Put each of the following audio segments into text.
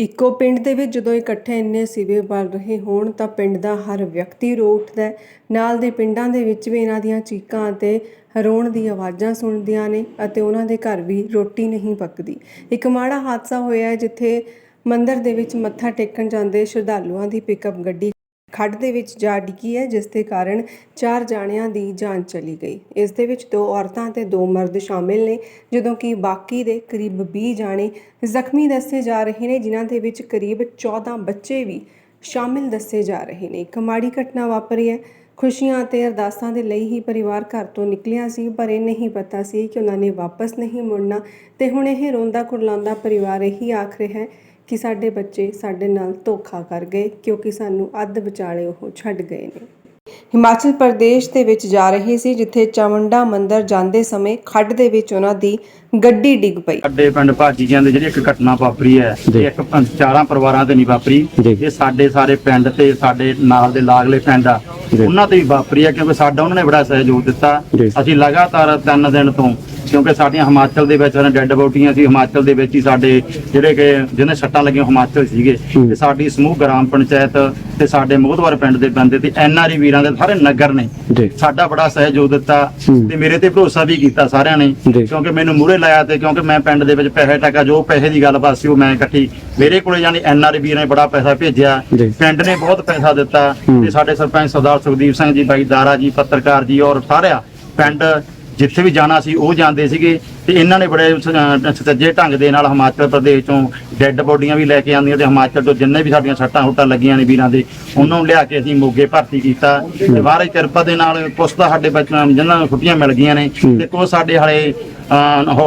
ਇੱਕੋ ਪਿੰਡ ਦੇ ਵਿੱਚ ਜਦੋਂ ਇਕੱਠੇ ਇੰਨੇ ਸਿਵੇ ਬਲ ਰਹੇ ਹੋਣ ਤਾਂ ਪਿੰਡ ਦਾ ਹਰ ਵਿਅਕਤੀ ਰੋ ਉੱਠਦਾ ਹੈ। ਨਾਲ ਦੇ ਪਿੰਡਾਂ ਦੇ ਵਿੱਚ ਵੀ ਇਹਨਾਂ ਦੀਆਂ ਚੀਕਾਂ ਅਤੇ ਰੋਣ ਦੀ ਆਵਾਜ਼ਾਂ ਸੁਣਦੀਆਂ ਨੇ ਅਤੇ ਉਹਨਾਂ ਦੇ ਘਰ ਵੀ ਰੋਟੀ ਨਹੀਂ ਪੱਕਦੀ। ਇੱਕ ਮਾੜਾ ਹਾਦਸਾ ਹੋਇਆ ਜਿੱਥੇ ਮੰਦਰ ਦੇ ਵਿੱਚ ਮੱਥਾ ਟੇਕਣ ਜਾਂਦੇ ਸ਼ਰਧਾਲੂਆਂ ਦੀ ਪਿਕਅਪ ਗੱਡੀ ਖੱਡ ਦੇ ਵਿੱਚ ਜਾ ਡਿੱਗੀ ਹੈ, ਜਿਸ ਦੇ ਕਾਰਨ ਚਾਰ ਜਾਣਿਆਂ ਦੀ ਜਾਨ ਚਲੀ ਗਈ। ਇਸ ਦੇ ਵਿੱਚ ਦੋ ਔਰਤਾਂ ਤੇ ਦੋ ਮਰਦ ਸ਼ਾਮਿਲ ਨੇ, ਜਦੋਂ ਕਿ ਬਾਕੀ ਦੇ ਕਰੀਬ 20 ਜਾਣੇ ਜ਼ਖਮੀ ਦੱਸੇ ਜਾ ਰਹੇ ਨੇ, ਜਿਨ੍ਹਾਂ ਦੇ ਵਿੱਚ ਕਰੀਬ 14 ਬੱਚੇ ਵੀ ਸ਼ਾਮਿਲ ਦੱਸੇ ਜਾ ਰਹੇ ਨੇ। ਇੱਕ ਮਾੜੀ ਘਟਨਾ ਵਾਪਰੀ ਹੈ। ਖੁਸ਼ੀਆਂ ਅਤੇ ਅਰਦਾਸਾਂ ਦੇ ਲਈ ਹੀ ਪਰਿਵਾਰ ਘਰ ਤੋਂ ਨਿਕਲਿਆ ਸੀ, ਪਰ ਇਹ ਨਹੀਂ ਪਤਾ ਸੀ ਕਿ ਉਹਨਾਂ ਨੇ ਵਾਪਸ ਨਹੀਂ ਮੁੜਨਾ, ਤੇ ਹੁਣ ਇਹ ਰੋਂਦਾ ਕੁਰਲਾਉਂਦਾ ਪਰਿਵਾਰ ਇਹੀ ਆਖ ਰਿਹਾ ਹੈ ਕਿ ਸਾਡੇ ਬੱਚੇ ਸਾਡੇ ਨਾਲ ਧੋਖਾ ਕਰ ਗਏ ਕਿਉਂਕਿ ਸਾਨੂੰ ਅੱਧ ਵਿਚਾਲੇ ਉਹ ਛੱਡ ਗਏ ਨੇ ਹਿਮਾਚਲ ਪ੍ਰਦੇਸ਼ ਦੇ ਵਿੱਚ ਜਾ ਰਹੇ ਸੀ ਜਿੱਥੇ ਚਾਮੁੰਡਾ ਮੰਦਿਰ ਜਾਂਦੇ ਸਮੇਂ ਖੱਡ ਦੇ ਵਿੱਚ ਉਹਨਾਂ ਦੀ ਗੱਡੀ ਡਿੱਗ ਪਈ ਸਾਡੇ ਪਿੰਡ ਭਾਜੀ ਜਾਂਦੇ ਜਿਹੜੀ ਇੱਕ ਘਟਨਾ ਵਾਪਰੀ ਹੈ। ਇਹ ਇੱਕ ਪੰ- ਚਾਰਾਂ ਪਰਿਵਾਰਾਂ ਤੇ ਨਹੀਂ ਵਾਪਰੀ। ਇਹ ਸਾਡੇ ਸਾਰੇ ਪਿੰਡ ਤੇ ਸਾਡੇ ਨਾਲ ਦੇ ਲਾਗਲੇ ਪਿੰਡ ਆ। ਉਹਨਾਂ ਤੇ ਵੀ ਵਾਪਰੀ ਹੈ ਕਿਉਂਕਿ ਸਾਡਾ ਉਹਨਾਂ ਨੇ ਬੜਾ ਸਹਿਯੋਗ ਦਿੱਤਾ ਜੀ। ਅਸੀਂ ਲਗਾਤਾਰ ਤਿੰਨ ਦਿਨ ਤੋਂ ਕਿਉਂਕਿ ਸਾਡੀਆਂ ਹਿਮਾਚਲ ਦੇ ਵਿੱਚ ਡੈੱਡ ਬੋਟੀਆਂ ਸੀ ਹਿਮਾਚਲ ਦੇ ਵਿੱਚ ਹੀ ਸਾਡੇ ਜਿਹੜੇ ਕਿ ਜਿਹਨੇ ਸੱਟਾਂ ਲੱਗੀਆਂ ਹਿਮਾਚਲ ਸੀਗੇ। ਤੇ ਸਾਡੀ ਸਮੂਹ ਗ੍ਰਾਮ ਪੰਚਾਇਤ ਤੇ ਸਾਡੇ ਮੋਹਦਵਾਰ ਪਿੰਡ ਦੇ ਬੰਦੇ ਤੇ ਐਨਆਰਈ ਵੀਰਾਂ ਦੇ ਸਾਰੇ ਨਗਰ ਨੇ ਸਾਡਾ ਬੜਾ ਸਹਿਯੋਗ ਦਿੱਤਾ। ਤੇ ਮੇਰੇ ਤੇ ਭਰੋਸਾ ਵੀ ਕੀਤਾ ਸਾਰਿਆਂ ਨੇ। ਕਿਉਂਕਿ ਮੈਨੂੰ ਮੂਹਰੇ ਲਾਇਆ ਤੇ ਕਿਉਂਕਿ ਮੈਂ ਪਿੰਡ ਦੇ ਵਿੱਚ ਪੈਸੇ ਟਕਾ ਜੋ ਪੈਸੇ ਦੀ ਗੱਲਬਾਤ ਸੀ ਉਹ ਮੈਂ ਇਕੱਠੀ ਮੇਰੇ ਕੋਲੇ ਯਾਨੀ ਐਨਆਰ ਵੀਰ ਨੇ ਬੜਾ ਪੈਸਾ ਭੇਜਿਆ। ਪਿੰਡ ਨੇ ਬਹੁਤ ਪੈਸਾ ਦਿੱਤਾ। ਤੇ ਸਾਡੇ ਸਰਪੰਚ ਸਰਦਾਰ ਸੁਖਦੀਪ ਸਿੰਘ ਜੀ ਬਾਈ ਦਾਰਾ ਜੀ ਪੱਤਰਕਾਰ ਜੀ ਔਰ ਸਾਰਿਆ ਪਿੰਡ ਜਿੱਥੇ ਵੀ ਜਾਣਾ ਸੀ ਉਹ ਜਾਂਦੇ ਸੀਗੇ ਤੇ ਇਹਨਾਂ ਨੇ ਬੜੇ ਸ- ਸੁਚੱਜੇ ਢੰਗ ਦੇ ਨਾਲ ਹਿਮਾਚਲ ਪ੍ਰਦੇਸ਼ ਤੋਂ ਡੈੱਡ ਬੋਡੀਆਂ ਵੀ ਲੈ ਕੇ ਆਉਂਦੀਆਂ ਤੇ ਹਿਮਾਚਲ ਤੋਂ ਜਿੰਨੇ ਵੀ ਸਾਡੀਆਂ ਸੱਟਾਂ ਹੁੱਟਾਂ ਲੱਗੀਆਂ ਨੇ ਵੀਰਾਂ ਦੇ ਉਹਨਾਂ ਨੂੰ ਲਿਆ ਕੇ ਅਸੀਂ ਮੋਗੇ ਭਰਤੀ ਕੀਤਾ ਤੇ ਬਾਹਰ ਕਿਰਪਾ ਦੇ ਨਾਲ ਕੁਛ ਤਾਂ ਸਾਡੇ ਬੱਚਿਆਂ ਨੂੰ ਜਿਨ੍ਹਾਂ ਨੂੰ ਛੁੱਟੀਆਂ ਮਿਲ ਗਈਆਂ ਨੇ। ਤੇ ਕੁਛ ਸਾਡੇ ਹਾਲੇ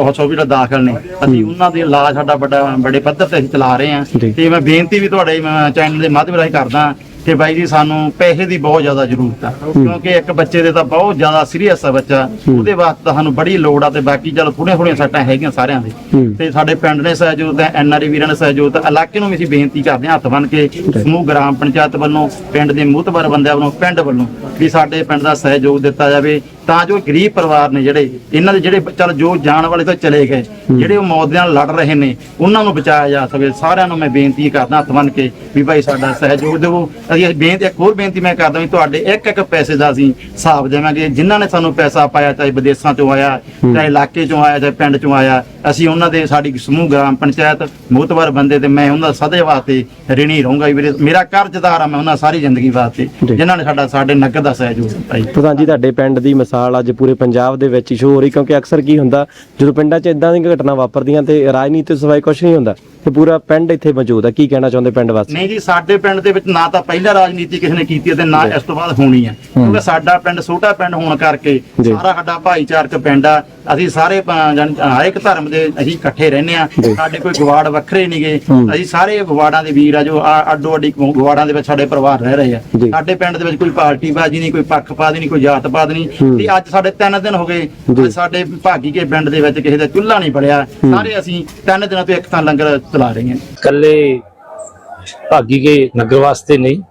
ਹਸਪੀਟਲ ਦਾਖਲ ਨੇ ਅਸੀਂ ਉਹਨਾਂ ਦੇ ਇਲਾਜ ਸਾਡਾ ਵੱਡਾ ਬੜੇ ਪੱਧਰ ਤੇ ਅਸੀਂ ਚਲਾ ਰਹੇ ਹਾਂ। ਤੇ ਮੈਂ ਬੇਨਤੀ ਵੀ ਤੁਹਾਡੇ ਚੈਨਲ ਦੇ ਮਾਧਿਅਮ ਰਾਹੀਂ ਕਰਦਾ ਕਿ ਬਾਈ ਜੀ ਸਾਨੂੰ ਪੈਸੇ ਦੀ ਬਹੁਤ ਜ਼ਿਆਦਾ ਜ਼ਰੂਰਤ ਆ। ਕਿਉਂਕਿ ਇੱਕ ਬੱਚੇ ਦੇ ਤਾਂ ਬਹੁਤ ਜ਼ਿਆਦਾ ਸੀਰੀਅਸ ਆ ਬੱਚਾ। ਹੂੰ। ਉਹਦੇ ਵਾਸਤੇ ਸਾਨੂੰ ਬੜੀ ਲੋੜ ਆ ਤੇ ਬਾਕੀ ਚਲ ਥੋੜੀਆਂ ਥੋੜੀਆਂ ਸੱਟਾਂ ਹੈਗੀਆਂ ਸਾਰਿਆਂ ਦੇ। ਹੂੰ। ਤੇ ਸਾਡੇ ਪਿੰਡ ਨੇ ਸਹਿਯੋਗ ਤੇ ਐਨਆਰਈ ਵੀਰਾਂ ਨੇ ਸਹਿਯੋਗ ਤੇ ਇਲਾਕੇ ਨੂੰ ਵੀ ਅਸੀਂ ਬੇਨਤੀ ਕਰਦੇ ਹਾਂ ਹੱਥ ਬੰਨ ਕੇ ਸਮੂਹ ਗ੍ਰਾਮ ਪੰਚਾਇਤ ਵੱਲੋਂ ਪਿੰਡ ਦੇ ਮੁਤਬਰ ਬੰਦਿਆਂ ਵੱਲੋਂ ਪਿੰਡ ਵੱਲੋਂ ਵੀ ਸਾਡੇ ਪਿੰਡ ਦਾ ਸਹਿਯੋਗ ਦਿੱਤਾ ਜਾਵੇ। ਤਾਂ ਜੋ ਗਰੀਬ ਪਰਿਵਾਰ ਨੇ ਜਿਹੜੇ ਇਹਨਾਂ ਦੇ ਜਿਹੜੇ ਚਲ ਜੋ ਜਾਣ ਵਾਲੇ ਤਾਂ ਚਲੇ ਗਏ ਜਿਹੜੇ ਉਹ ਮੌਤ ਦੇ ਨਾਲ ਲੜ ਰਹੇ ਨੇ ਉਹਨਾਂ ਨੂੰ ਬਚਾਇਆ ਜਾ ਸਕੇ। ਸਾਰਿਆਂ ਨੂੰ ਮੈਂ ਬੇਨਤੀ ਕਰਦਾ ਹੱਥ ਬੰਨ ਕੇ ਵੀ ਭਾਈ ਸਾਡਾ ਸਹਿਯੋਗ ਦਿਓ ਅਸੀਂ ਇਹ ਬੇਨਤੀ ਇੱਕ ਹੋਰ ਬੇਨਤੀ ਮੈਂ ਕਰਦਾ ਵੀ ਤੁਹਾਡੇ ਇੱਕ ਇੱਕ ਪੈਸੇ ਦਾ ਅਸੀਂ ਹਿਸਾਬ ਦੇਵਾਂਗੇ। ਜਿਨ੍ਹਾਂ ਨੇ ਸਾਨੂੰ ਪੈਸਾ ਪਾਇਆ ਚਾਹੇ ਵਿਦੇਸ਼ਾਂ ਚੋਂ ਆਇਆ ਚਾਹੇ ਇਲਾਕੇ ਚੋਂ ਆਇਆ ਚਾਹੇ ਪਿੰਡ ਚੋਂ ਆਇਆ ਅਸੀਂ ਉਹਨਾਂ ਦੇ ਸਾਡੀ ਸਮੂਹ ਗ੍ਰਾਮ ਪੰਚਾਇਤ ਮੋਤਬਰ ਬੰਦੇ ਤੇ ਮੈਂ ਉਹਨਾਂ ਦਾ ਸਦੇ ਵਾਸਤੇ ਰਿਣੀ ਰਹੂੰਗਾ ਵੀਰੇ- ਮੇਰਾ ਕਰਜ਼ਦਾਰ ਆ ਮੈਂ ਉਹਨਾਂ ਸਾਰੀ ਜ਼ਿੰਦਗੀ ਵਾਸਤੇ। ਜਿਨ੍ਹਾਂ ਨੇ ਸਾਡਾ ਸਾਡੇ ਨਗਰ ਦਾ ਸਹਿਯੋਗ ਦਿੱਤਾ ਜੀ। ਪ੍ਰਧਾਨ ਜੀ ਤੁਹਾਡੇ ਪਿੰਡ ਦੀ ਮਿਸਾਲ ਅੱਜ ਪੂਰੇ ਪੰਜਾਬ ਦੇ ਵਿੱਚ ਸ਼ੋ ਹੋ ਰਹੀ ਕਿਉਂਕਿ ਅਕਸਰ ਕੀ ਹੁੰਦਾ ਜਦੋਂ ਪਿੰਡਾਂ 'ਚ ਇਦਾਂ ਦੀਆਂ ਘਟਨਾ ਵਾਪਰਦੀਆਂ ਤੇ ਰਾਜਨੀਤੀ ਤੋਂ ਸਿਵਾਏ ਕੁਝ ਨਹੀਂ ਹੁੰਦਾ ਤੇ ਪੂਰਾ ਪਿੰਡ ਇੱਥੇ ਮੌਜੂਦ ਹੈ ਕੀ ਕਹਿਣਾ ਚਾਹੁੰਦੇ ਪਿੰਡ ਵਾਸੀ? ਨਹੀਂ ਜੀ ਸਾਡੇ ਪਿੰਡ ਦੇ ਵਿੱਚ ਨਾ ਤਾਂ ਪਹਿਲਾਂ ਰਾਜਨੀਤੀ ਕਿਸੇ ਨੇ ਕੀਤੀ ਹੈ ਤੇ ਨਾ ਇਸ ਤੋਂ ਬਾਅਦ ਹੋਣੀ ਹੈ। ਕਿਉਂਕਿ ਸਾਡਾ ਪਿੰਡ ਛੋਟਾ ਪਿੰਡ ਹੋਣ ਕਰਕੇ। ਸਾਰਾ ਸਾਡਾ ਭਾਈਚਾਰਕ ਪਿੰਡ ਆ। ਅਸੀਂ ਸਾਰੇ ਹਰ ਇੱਕ ਧਰਮ ਦੇ ਅਸੀਂ ਇਕੱਠੇ ਰਹਿੰਦੇ ਆ। ਸਾਡੇ ਕੋਈ ਗਵਾੜ ਵੱਖਰੇ ਨਹੀਂਗੇ। ਅਸੀਂ ਸਾਰੇ ਗਵਾੜਾਂ ਦੇ ਵੀਰ ਆ ਜੋ ਆ- ਅੱਡੋ ਅੱਡੀ ਗਵਾੜਾਂ ਦੇ ਵਿੱਚ ਸਾਡੇ ਪਰਿਵਾਰ ਰਹਿ ਰਹੇ ਆ। ਸਾਡੇ ਪਿੰਡ ਦੇ ਵਿੱਚ ਕੋਈ ਪਾਰਟੀ ਬਾਜੀ ਨਹੀਂ ਕੋਈ ਪੱਖਪਾਤ ਨਹੀਂ ਕੋਈ ਜਾਤਪਾਤ ਨਹੀਂ। ਤੇ ਅੱਜ ਸਾਡੇ ਤਿੰਨ ਦਿਨ ਹੋ ਗਏ। ਸਾਡੇ ਭਾਗੀ ਕੇ ਪਿੰਡ ਦੇ ਵਿੱਚ ਕਿਸੇ ਦਾ ਚੁੱਲ੍ਹਾ ਨਹੀਂ ਬਲਿਆ। ਸਾਰੇ ਅਸੀਂ ਤਿੰਨ ਦਿਨਾਂ ਤੋਂ ਇੱਕ ਤਾਂ ਲੰਗਰ ਚਲਾ ਰਹੇ ਹਾਂ। ਇਕੱਲੇ ਭਾਗੀ ਕੇ ਨਗਰ ਵਾਸਤੇ ਨਹੀਂ।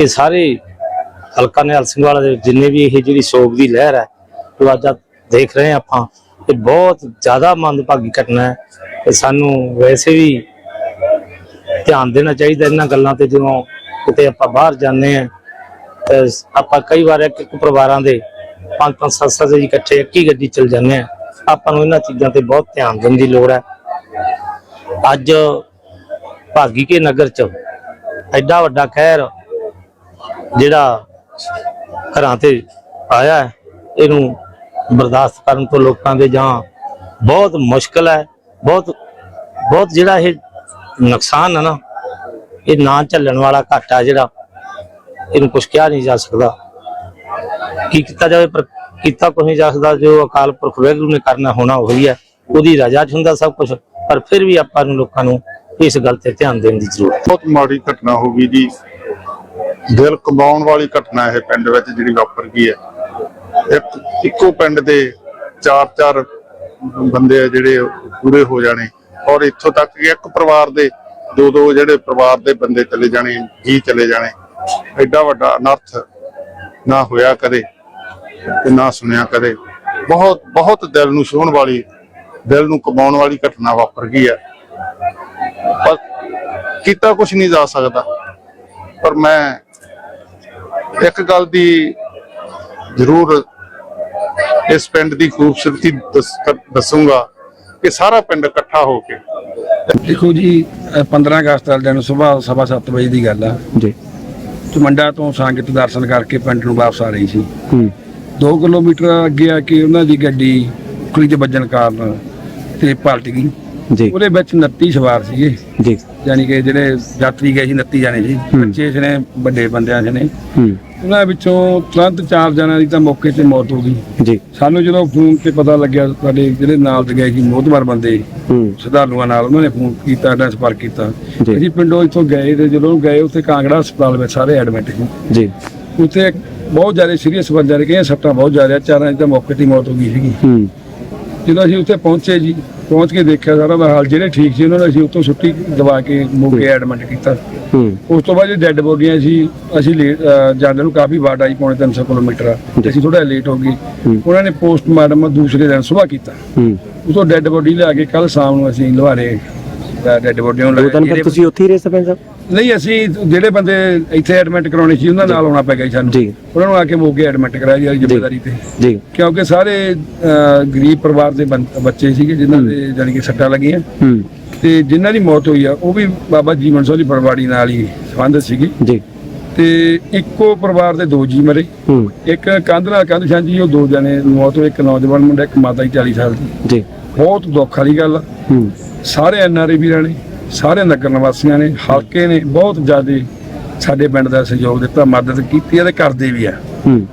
ਇਹ ਸਾਰੇ ਹਲਕਾ ਨਿਹਾਲ ਸਿੰਘ ਵਾਲਾ ਦੇ ਜਿੰਨੇ ਵੀ ਇਹ ਜਿਹੜੀ ਸੋਗ ਦੀ ਲਹਿਰ ਹੈ ਉਹ ਅੱਜ ਦੇਖ ਰਹੇ ਹਾਂ ਆਪਾਂ। ਇਹ ਬਹੁਤ ਜ਼ਿਆਦਾ ਮੰਦਭਾਗੀ ਘਟਨਾ ਹੈ। ਤੇ ਸਾਨੂੰ ਵੈਸੇ ਵੀ ਧਿਆਨ ਦੇਣਾ ਚਾਹੀਦਾ ਇਹਨਾਂ ਗੱਲਾਂ ਤੇ ਜਦੋਂ ਕਿਤੇ ਆਪਾਂ ਬਾਹਰ ਜਾਂਦੇ ਆ ਤੇ ਆਪਾਂ ਕਈ ਵਾਰ ਇੱਕ ਇੱਕ ਪਰਿਵਾਰਾਂ ਦੇ ਪੰਜ ਪੰਜ ਸੱਤ ਸੱਤ ਜੀ ਇਕੱਠੇ ਇੱਕ ਹੀ ਗੱਡੀ ਚਲ ਜਾਂਦੇ ਆ ਆਪਾਂ ਨੂੰ ਇਹਨਾਂ ਚੀਜ਼ਾਂ ਤੇ ਬਹੁਤ ਧਿਆਨ ਦੇਣ ਦੀ ਲੋੜ ਹੈ। ਅੱਜ ਭਾਗੀ ਕੇ ਨਗਰ ਚ ਐਡਾ ਵੱਡਾ ਕਹਿਰ ਜਿਹੜਾ ਘਰਾਂ ਤੇ ਆਇਆ ਇਹਨੂੰ ਬਰਦਾਸ਼ਤ ਕਰਨ ਤੋਂ ਲੋਕਾਂ ਦੇ ਜਾਂ ਬਹੁਤ ਮੁਸ਼ਕਲ ਹੈ, ਬਹੁਤ ਬਹੁਤ ਜਿਹੜਾ ਇਹ ਨੁਕਸਾਨ ਹੈ ਨਾ, ਇਹ ਨਾ ਝੱਲਣ ਵਾਲਾ ਘਾਟਾ ਜਿਹੜਾ, ਇਹਨੂੰ ਕੁਝ ਕਿਹਾ ਨਹੀਂ ਜਾ ਸਕਦਾ। ਕੀ ਕੀਤਾ ਜਾਵੇ ਪਰ ਕੀਤਾ ਕੁਛ ਨਹੀਂ ਜਾ ਸਕਦਾ, ਜੋ ਅਕਾਲ ਪੁਰਖ ਵਾਹਿਗੁਰੂ ਨੇ ਕਰਨਾ ਹੋਣਾ ਉਹੀ ਹੈ, ਉਹਦੀ ਰਜ਼ਾ 'ਚ ਹੁੰਦਾ ਸਭ ਕੁਝ ਪਰ ਫਿਰ ਵੀ ਆਪਾਂ ਨੂੰ ਲੋਕਾਂ ਨੂੰ ਇਸ ਗੱਲ ਤੇ ਧਿਆਨ ਦੇਣ ਦੀ ਜ਼ਰੂਰਤ ਹੈ। ਬਹੁਤ ਮਾੜੀ ਘਟਨਾ ਹੋ ਗਈ ਜੀ। ਦਿਲ ਕੰਬਾਉਣ ਵਾਲੀ ਘਟਨਾ ਇਹ ਪਿੰਡ ਵਿੱਚ ਜਿਹੜੀ ਵਾਪਰ ਗਈ ਹੈ। ਇੱਕ ਇੱਕੋ ਪਿੰਡ ਦੇ ਚਾਰ ਚਾਰ ਬੰਦੇ ਆ ਜਿਹੜੇ ਪੂਰੇ ਹੋ ਜਾਣੇ। ਔਰ ਇੱਥੋਂ ਤੱਕ ਕਿ ਇੱਕ ਪਰਿਵਾਰ ਦੇ ਦੋ ਦੋ ਜਿਹੜੇ ਪਰਿਵਾਰ ਦੇ ਬੰਦੇ ਚਲੇ ਜਾਣੇ, ਜੀ ਚਲੇ ਜਾਣੇ। ਐਡਾ ਵੱਡਾ ਅਨਰਥ ਨਾ ਹੋਇਆ ਕਦੇ ਤੇ ਨਾ ਸੁਣਿਆ ਕਦੇ। ਬਹੁਤ ਬਹੁਤ ਦਿਲ ਨੂੰ ਛੋਹਣ ਵਾਲੀ, ਦਿਲ ਨੂੰ ਕਮਾਉਣ ਵਾਲੀ ਘਟਨਾ ਵਾਪਰ ਗਈ ਹੈ ਪਰ ਕੀਤਾ ਕੁਝ ਨਹੀਂ ਜਾ ਸਕਦਾ। ਪਰ ਮੈਂ ਇੱਕ ਗੱਲ ਦੀ ਜ਼ਰੂਰ ਇਸ ਪਿੰਡ ਦੀ ਖੂਬਸੂਰਤੀ ਦੱਸ- ਦੱਸੂਗਾ ਕਿ ਸਾਰਾ ਪਿੰਡ ਇਕੱਠਾ ਹੋ ਕੇ। ਦੇਖੋ ਜੀ ਅ, 15 ਅਗਸਤ ਵਾਲੇ ਦਿਨ ਸਵੇਰ ਸਵਾ ਸੱਤ ਵਜੇ ਦੀ ਗੱਲ ਆ। ਜੀ। ਚਮੰਡਾ ਤੋਂ ਸੰਗਤ ਦਰਸ਼ਨ ਕਰਕੇ ਪਿੰਡ ਨੂੰ ਵਾਪਸ ਆ ਰਹੀ ਸੀ। ਹੂੰ। 2 ਕਿਲੋਮੀਟਰ ਅੱਗੇ ਆ ਕੇ ਉਹਨਾਂ ਦੀ ਗੱਡੀ ਕੁੜੀ 'ਚ ਵੱਜਣ ਕਾਰਨ ਤੇ ਪਲਟ ਗਈ। ਜੀ। ਉਹਦੇ ਵਿੱਚ 29 ਸਵਾਰ ਸੀਗੇ। ਜੀ। ਯਾਨੀ ਕਿ ਜਿਹੜੇ ਯਾਤਰੀ ਗਏ ਸੀ 29 ਜਾਣੇ ਸੀ। ਬੱਚੇ ਸੀ ਨੇ ਵੱਡੇ ਬੰਦਿਆਂ ਸੀ ਨੇ। ਹੂੰ। ਉਹਨਾਂ ਵਿੱਚੋਂ ਤੁਰੰਤ ਚਾਰ ਜਣਿਆਂ ਦੀ ਤਾਂ ਮੌਕੇ ਤੇ ਮੌਤ ਹੋ ਗਈ। ਜੀ। ਸਾਨੂੰ ਜਦੋਂ ਫੋਨ ਤੇ ਪਤਾ ਲੱਗਿਆ ਸਾਡੇ ਜਿਹੜੇ ਨਾਲ ਦੇ ਗਏ ਸੀ ਮੋਹਤਵਾਰ ਬੰਦੇ ਹੂੰ। ਸ਼ਰਧਾਲੂਆਂ ਨਾਲ ਉਹਨਾਂ ਨੇ ਫੋਨ ਕੀਤਾ ਇਹਨਾਂ ਸੰਪਰਕ ਕੀਤਾ। ਜੀ। ਅਸੀਂ ਪਿੰਡੋਂ ਇੱਥੋਂ ਗਏ ਤੇ ਜਦੋਂ ਗਏ ਉੱਥੇ ਕਾਂਗੜਾ ਹਸਪਤਾਲ ਵਿੱਚ ਸਾਰੇ ਐਡਮਿਟ ਸੀ। ਜੀ। ਉੱਥੇ ਬਹੁਤ ਜ਼ਿਆਦਾ ਸੀਰੀਅਸ ਬੰਦੇ ਨੇ ਸੱਟਾਂ ਬਹੁਤ ਜ਼ਿਆਦਾ ਚਾਰਾਂ ਦੀ ਤਾਂ ਮੌਕੇ ਤੇ ਮੌਤ ਹੋ ਗਈ ਸੀਗੀ। ਹੂੰ। ਜਦੋਂ ਅਸੀਂ ਉੱਥੇ ਪਹੁੰਚੇ ਜੀ ਪਹੁੰਚ ਕੇ ਦੇਖਿਆ ਸਾਰਾ ਦਾ ਹਾਲ ਜਿਹੜੇ ਠੀਕ ਸੀ ਉਹਨਾਂ ਨੂੰ ਅਸੀਂ ਉੱਥੋਂ ਛੁੱਟੀ ਦਵਾ ਕੇ ਮੋਗੇ ਐਡਮਿਟ ਕੀਤਾ। ਉਸ ਤੋਂ ਬਾਅਦ ਜੇ ਡੈੱਡ ਬੋਡੀਆਂ ਸੀ ਅਸੀਂ ਲੇਟ ਜਾਂਦੇ ਨੂੰ ਕਾਫੀ ਵਾਟ ਆਈ ਪੌਣੇ 300 ਕਿਲੋਮੀਟਰ ਤੇ ਅਸੀਂ ਥੋੜਾ ਲੇਟ ਹੋ ਗਏ। ਉਹਨਾਂ ਨੇ ਪੋਸਟਮਾਰਟਮ ਦੂਸਰੇ ਦਿਨ ਸਵੇਰ ਕੀਤਾ। ਹੂੰ। ਉਤੋਂ ਡੈੱਡ ਬੋਡੀ ਲਿਆ ਕੇ ਕੱਲ ਸ਼ਾਮ ਨੂੰ ਅਸੀਂ ਲੁਹਾਰੇ ਡੈੱਡ ਬੋਡੀਆਂ ਨੂੰ ਦੋ ਫਿਰ ਜਿਹੜੇ- ਤੁਸੀਂ ਉੱਥੇ ਹੀ ਰਹੇ ਸਰਪੰਚ ਸਾਹਿਬ? ਨਹੀਂ ਅਸੀਂ ਜਿਹੜੇ ਬੰਦੇ ਇੱਥੇ ਐਡਮਿਟ ਕਰਾਉਣੇ ਸੀ ਉਹਨਾਂ ਨਾਲ ਆਉਣਾ ਪੈ ਗਿਆ ਸਾਨੂੰ। ਜੀ। ਉਹਨਾਂ ਨੂੰ ਆ ਕੇ ਮੋਗੇ ਐਡਮਿਟ ਕਰਾਇਆ ਜੀ ਜ਼ਿੰਮੇਵਾਰੀ ਤੇ। ਜੀ। ਕਿਉਂਕਿ ਸਾਰੇ ਅਹ, ਗਰੀਬ ਪਰਿਵਾਰ ਦੇ ਬੰ- ਬੱਚੇ ਸੀਗੇ ਜਿਨ੍ਹਾਂ ਦੇ ਜਾਣੀ ਕਿ ਸੱਟਾਂ ਲੱਗੀਆਂ। ਹੂੰ। ਤੇ ਜਿਨ੍ਹਾਂ ਦੀ ਮੌਤ ਹੋਈ ਆ ਉਹ ਵੀ ਬਾਬਾ ਜੀਵਨ ਸਿੰਘ ਦੀ ਪਰਿਵਾਰੀ ਨਾਲ ਹੀ ਸੰਬੰਧਿਤ ਸੀਗੀ। ਜੀ। ਤੇ ਇੱਕੋ ਪਰਿਵਾਰ ਦੇ ਦੋ ਜੀ ਮਰੇ। ਹੂੰ। ਇੱਕ ਕੰਧ ਨਾਲ ਕੰਧ ਸਾਂਝੀ ਉਹ ਦੋ ਜਣੇ ਦੀ ਮੌਤ ਹੋਈ ਇੱਕ ਨੌਜਵਾਨ ਮੁੰਡਾ ਇੱਕ ਮਾਤਾ ਜੀ 40 ਸਾਲ ਦੀ। ਜੀ। ਬਹੁਤ ਦੁੱਖ ਵਾਲੀ ਗੱਲ ਆ। ਸਾਰੇ ਐਨਆਰਏ ਵੀਰਾਂ ਨੇ ਸਾਰੇ ਨਗਰ ਨਿਵਾਸੀਆਂ ਨੇ ਹਲਕੇ ਨੇ ਬਹੁਤ ਜ਼ਿਆਦਾ ਸਾਡੇ ਪਿੰਡ ਦਾ ਸਹਿਯੋਗ ਦਿੱਤਾ ਮਦਦ ਕੀਤੀ ਹੈ ਤੇ ਕਰਦੇ ਵੀ ਆ। ਹੂੰ।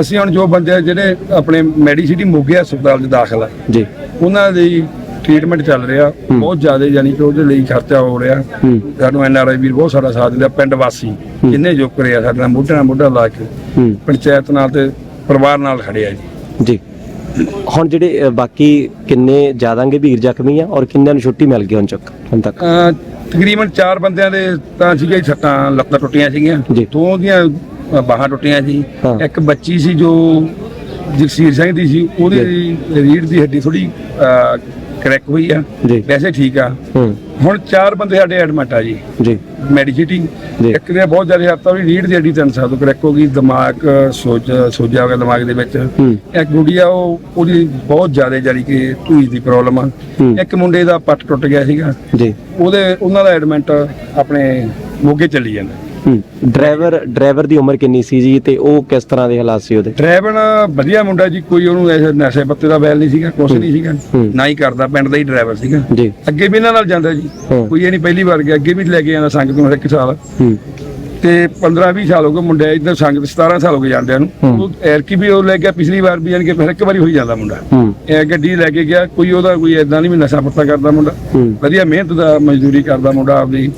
ਅਸੀਂ ਹੁਣ ਜੋ ਬੰਦੇ ਜਿਹੜੇ ਆਪਣੇ ਮੈਡੀਸਿਟੀ ਮੋਗੇ ਹਸਪਤਾਲ 'ਚ ਦਾਖਲ ਆ ਜੀ। ਉਹਨਾਂ ਦੀ ਟ੍ਰੀਟਮੈਂਟ ਚੱਲ ਰਿਹਾ ਬਹੁਤ ਜ਼ਿਆਦਾ ਯਾਨੀ ਕਿ ਉਹਦੇ ਲਈ ਖਰਚਾ ਹੋ ਰਿਹਾ। ਹੂੰ। ਸਾਨੂੰ ਐਨਆਰਆਈ ਵੀਰ ਬਹੁਤ ਸਾਡਾ ਸਾਥ ਦਿੰਦਾ ਪਿੰਡ ਵਾਸੀ ਜਿੰਨੇ ਜੁਕ ਰਿਹਾ ਸਾਡੇ ਨਾਲ ਮੋਢੇ ਨਾਲ ਮੋਢਾ ਲਾ ਕੇ ਹੂੰ। ਪੰਚਾਇਤ ਨਾਲ ਤੇ ਪਰਿਵਾਰ ਨਾਲ ਖੜਿਆ ਜੀ। ਜੀ। ਹੁਣ ਜਿਹੜੇ ਅ, ਬਾਕੀ ਕਿੰਨੇ ਜ਼ਿਆਦਾ ਗੰਭੀਰ ਜ਼ਖਮੀ ਆ ਔਰ ਕਿੰਨਿਆਂ ਨੂੰ ਛੁੱਟੀ ਮਿਲ ਗਈ ਹੁਣ ਤੱਕ ਹੁਣ ਤੱਕ? ਅਹ ਤਕਰੀਬਨ 4 ਬੰਦਿਆਂ ਦੇ ਤਾਂ ਸੀਗੇ ਸੱਟਾਂ ਲੱਤਾਂ ਟੁੱਟੀਆਂ ਸੀਗੀਆਂ। ਜੀ। ਦੋ ਦੀਆਂ ਅਹ, ਬਾਹਾਂ ਟੁੱਟੀਆਂ ਸੀ। ਹਾਂ। ਇੱਕ ਬੱਚੀ ਸੀ ਜੋ ਜਗਸੀਰ ਸਿੰਘ ਦੀ ਸੀ ਉਹਦੀ ਰੀੜ ਦੀ ਹੱਡੀ ਥੋੜੀ ਕਰੈਕ ਹੋਈ ਆ। ਜੀ। ਵੈਸੇ ਠੀਕ ਆ। ਹੂੰ। ਹੁਣ ਚਾਰ ਬੰਦੇ ਸਾਡੇ ਐਡਮਿਟ ਆ ਜੀ। ਜੀ। ਮੈਡੀਸਿਟੀ ਜੀ। ਇੱਕ ਦੇ ਬਹੁਤ ਜ਼ਿਆਦਾ ਹੱਥਾਂ ਵੀ ਰੀੜ ਦੀ ਹੱਡੀ ਤਿੰਨ ਸਾਲ ਤੋਂ ਕਰੈਕ ਹੋ ਗਈ ਦਿਮਾਗ ਸੋਜ ਸੋਜਾ ਹੋ ਗਿਆ ਦਿਮਾਗ ਦੇ ਵਿੱਚ। ਇੱਕ ਗੁੜੀਆ ਉਹ ਉਹਦੀ ਬਹੁਤ ਜ਼ਿਆਦਾ ਜਾਨੀ ਕਿ ਧੂਈ ਦੀ ਪ੍ਰੋਬਲਮ ਆ। ਇੱਕ ਮੁੰਡੇ ਦਾ ਪੱਟ ਟੁੱਟ ਗਿਆ ਸੀਗਾ। ਜੀ। ਉਹਦੇ ਉਹਨਾਂ ਦਾ ਐਡਮਿਟ ਆਪਣੇ ਮੋਗੇ ਚੱਲੀ ਜਾਂਦਾ। ਡਰਾਈਵਰ ਡਰਾਈਵਰ ਦੀ ਉਮਰ ਕਿੰਨੀ ਸੀ ਜੀ ਤੇ ਉਹ ਕਿਸ ਤਰ੍ਹਾਂ ਦੇ ਹਾਲਾਤ ਸੀ ਉਹਦੇ? ਡਰਾਈਵਰ ਵਧੀਆ ਮੁੰਡਾ ਜੀ ਕੋਈ ਉਹਨੂੰ ਐਸੇ ਨਸ਼ੇ ਪੱਤੇ ਦਾ ਵੈਲ ਨਹੀਂ ਸੀਗਾ ਕੁਛ ਨਹੀਂ ਸੀਗਾ। ਨਾ ਹੀ ਕਰਦਾ ਪਿੰਡ ਦਾ ਹੀ ਡਰਾਈਵਰ ਸੀਗਾ। ਜੀ। ਅੱਗੇ ਵੀ ਇਹਨਾਂ ਨਾਲ ਜਾਂਦਾ ਜੀ। ਕੋਈ ਇਹ ਨਹੀਂ ਪਹਿਲੀ ਵਾਰ ਗਿਆ ਅੱਗੇ ਵੀ ਲੈ ਕੇ ਜਾਂਦਾ ਸੰਗਤ ਨੂੰ ਇੱਕ ਸਾਲ। ਤੇ 15 20 ਸਾਲ ਹੋ ਗਏ ਮੁੰਡੇ ਇੱਧਰ ਸੰਗਤ 17 ਸਾਲ ਹੋ ਗਏ ਜਾਂਦਿਆਂ ਨੂੰ। ਉਹ ਐਰਕੀ ਵੀ ਉਹ ਲੈ ਗਿਆ ਪਿਛਲੀ ਵਾਰ ਵੀ ਯਾਨੀ ਕਿ ਫਿਰ ਇੱਕ ਵਾਰੀ ਹੋਈ ਜਾਂਦਾ ਮੁੰਡਾ। ਇਹ ਗੱਡੀ ਲੈ ਕੇ ਗਿਆ ਕੋਈ ਉਹਦਾ ਕੋਈ ਐਦਾਂ ਨਹੀਂ ਵੀ ਨਸ਼ਾ ਪੱਤਾ ਕਰਦਾ ਮੁੰਡਾ। ਵਧੀਆ ਮਿਹਨਤ ਦਾ ਮਜ਼ਦੂਰੀ ਕਰਦਾ ਮੁੰਡਾ ਆਪਦੀ।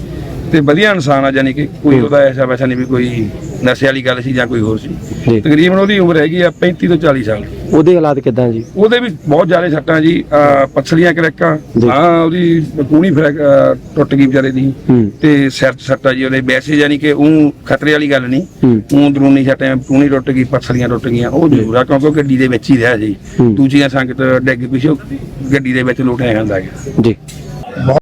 ਤੇ ਵਧੀਆ ਇਨਸਾਨ ਆ ਜਾਨੀ ਕਿ ਕੋਈ ਉਹਦਾ ਐਸਾ ਵੈਸਾ ਨਹੀਂ ਵੀ ਕੋਈ ਨਸ਼ੇ ਵਾਲੀ ਗੱਲ ਸੀ ਜਾਂ ਕੋਈ ਹੋਰ ਸੀ। ਜੀ। ਤਕਰੀਬਨ ਉਹਦੀ ਉਮਰ ਹੈਗੀ ਆ 35 ਤੋਂ 40 ਸਾਲ। ਉਹਦੇ ਹਾਲਾਤ ਕਿਦਾਂ ਜੀ? ਉਹਦੇ ਵੀ ਬਹੁਤ ਜ਼ਿਆਦਾ ਸੱਟਾਂ ਜੀ ਅਹ ਕਰੈਕਾਂ ਜੀ। ਹਾਂ ਉਹਦੀ ਕੂਣੀ ਅਹ ਟੁੱਟ ਗਈ ਵਿਚਾਰੇ ਦੀ। ਹੂੰ। ਤੇ ਸਿਰ 'ਚ ਸੱਟਾਂ ਜੀ ਉਹਦੇ ਵੈਸੇ ਯਾਨੀ ਕਿ ਉਹ ਖਤਰੇ ਵਾਲੀ ਗੱਲ ਨਹੀਂ। ਹੂੰ। ਉਹ ਅੰਦਰੂਨੀ ਸੱਟਾਂ ਕੂਣੀ ਟੁੱਟ ਗਈ ਪੱਥਲੀਆਂ ਟੁੱਟ ਗਈਆਂ ਉਹ ਜ਼ਰੂਰ ਆ ਕਿਉਂਕਿ ਉਹ ਗੱਡੀ ਦੇ ਵਿੱਚ ਹੀ ਰਿਹਾ ਸੀ ਹੂੰ। ਦੂਜੀਆਂ ਸੰਗਤ ਡਿੱਗ ਪਿਛੋ ਗੱਡੀ ਦੇ ਵਿੱਚ ਲੋਟਿਆ ਜਾਂਦਾ ਗਿਆ ਜੀ।